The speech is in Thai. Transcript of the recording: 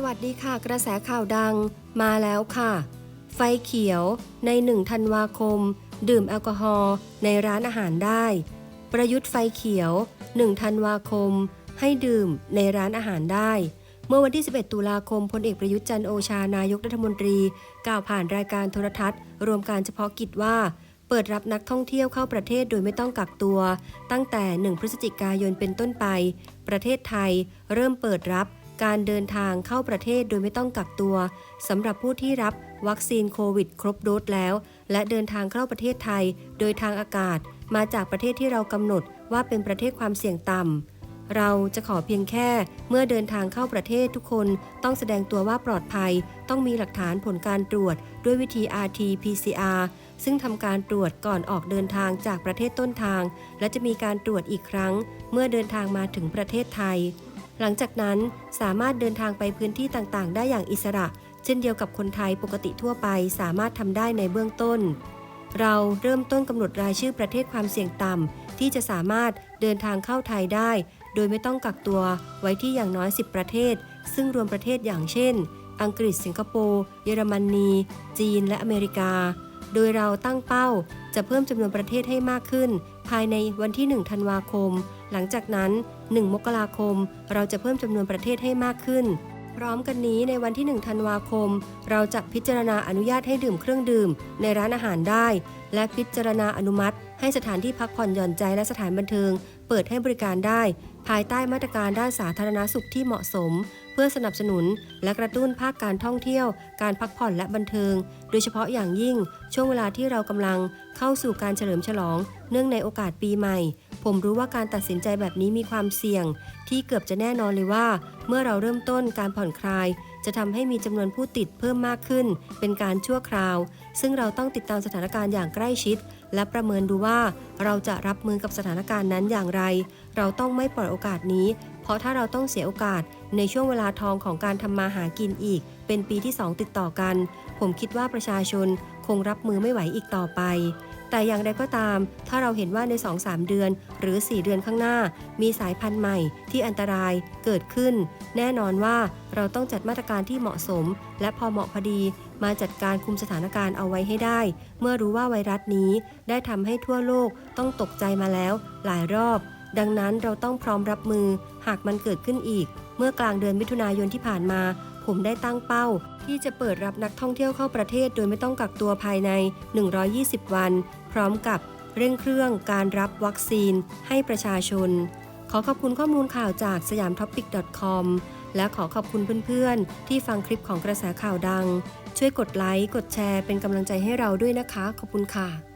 สวัสดีค่ะ กระแสข่าวดังมาแล้วค่ะ ไฟเขียวใน1ธันวาคม ดื่มแอลกอฮอล์ในร้านอาหารได้ ประยุทธ์ไฟเขียว1ธันวาคม ให้ดื่มในร้านอาหารได้ เมื่อวันที่ 11 ตุลาคมพลเอกประยุทธ์จันโอชานายกรัฐมนตรี กล่าวผ่านรายการโทรทัศน์ รวมการเฉพาะกิจว่า เปิดรับนักท่องเที่ยวเข้าประเทศโดยไม่ต้องกักตัว ตั้งแต่ 1 พฤศจิกายนเป็นต้นไป ประเทศไทย เริ่มเปิดรับ การเดินทางเข้าประเทศโดยไม่ต้องกักตัวสำหรับผู้ที่รับวัคซีนโควิด ครบโดสแล้ว และเดินทางเข้าประเทศไทย โดยทางอากาศ มาจากประเทศที่เรากำหนดว่าเป็นประเทศความเสี่ยงต่ำเราจะขอเพียงแค่เมื่อเดินทางเข้าประเทศทุกคนต้องแสดงตัวว่าปลอดภัย ต้องมีหลักฐานผลการตรวจ ด้วยวิธี RT-PCR ซึ่งทำการตรวจก่อนออกเดินทางจากประเทศต้นทาง และจะมีการตรวจอีกครั้ง เมื่อเดินทางมาถึงประเทศไทย หลังจากนั้นสามารถเดินทางไปพื้นที่ต่างๆ ได้อย่างอิสระ เช่นเดียวกับคนไทยปกติทั่วไปสามารถทำได้ในเบื้องต้น เราเริ่มต้นกำหนดรายชื่อประเทศความเสี่ยงต่ำที่จะสามารถเดินทางเข้าไทยได้ โดยไม่ต้องกักตัวไว้ที่อย่างน้อย 10 ประเทศ ซึ่งรวมประเทศอย่างเช่น อังกฤษสิงคโปร์เยอรมนี จีน และอเมริกา โดยเราตั้งเป้าจะเพิ่มจำนวนประเทศให้มากขึ้น ภายในวันที่ 1 ธันวาคม หลังจากนั้น 1 มกราคม เราจะเพิ่มจำนวนประเทศให้มากขึ้น พร้อมกันนี้ในวันที่ 1 ธันวาคม เราจะพิจารณาอนุญาตให้ดื่มเครื่องดื่ม ในร้านอาหารได้ และพิจารณาอนุมัติ ให้สถานที่พักผ่อนหย่อนใจและสถานบันเทิง เปิดให้บริการได้ ภายใต้มาตรการด้านสาธารณสุขที่เหมาะสม พื่อสนับสนุนและกระตุ้นภาคการท่องเที่ยว การพักผ่อนและบันเทิง โดยเฉพาะอย่างยิ่งช่วงเวลาที่เรากำลังเข้าสู่การเฉลิมฉลอง เนื่องในโอกาสปีใหม่ ผมรู้ว่าการตัดสินใจแบบนี้มีความเสี่ยง ที่เกือบจะแน่นอนเลยว่า เมื่อเราเริ่มต้นการผ่อนคลาย จะทำให้มีจำนวนผู้ติดเพิ่มมากขึ้น เป็นการชั่วคราว ซึ่งเราต้องติดตามสถานการณ์อย่างใกล้ชิด และประเมินดูว่า เราจะรับมือกับสถานการณ์นั้นอย่างไร เราต้องไม่ปล่อยโอกาสนี้ เพราะถ้าเราต้องเสียโอกาส ในช่วงเวลาทองของการทำมาหากินอีก เป็นปีที่ 2 ติดต่อกัน ผมคิดว่าประชาชนคงรับมือไม่ไหวอีกต่อไป แต่อย่างไรก็ตาม ถ้าเราเห็นว่าใน 2-3 เดือน หรือ 4 เดือนข้างหน้า มีสายพันธุ์ใหม่ที่อันตรายเกิดขึ้น แน่นอนว่าเราต้องจัดมาตรการที่เหมาะสม และพอเหมาะพอดี มาจัดการคุมสถานการณ์เอาไว้ให้ได้ เมื่อรู้ว่าไวรัสนี้ได้ทำให้ทั่วโลกต้องตกใจมาแล้ว หลายรอบ ดังนั้นเราต้องพร้อมรับมือ หากมันเกิดขึ้นอีก เมื่อกลางเดือนมิถุนายนที่ผ่านมา ผมได้ตั้งเป้า ที่จะเปิดรับนักท่องเที่ยวเข้าประเทศ โดยไม่ต้องกักตัวภายใน 120 วัน พร้อมกับเร่งเครื่องการรับวัคซีนให้ประชาชน ขอขอบคุณข้อมูลข่าวจากสยามท็อปิก .com และขอขอบคุณเพื่อนๆ ที่ฟังคลิปของกระแสข่าวดัง ช่วยกดไลค์ กดแชร์เป็นกำลังใจให้เราด้วยนะคะ ขอบคุณค่ะ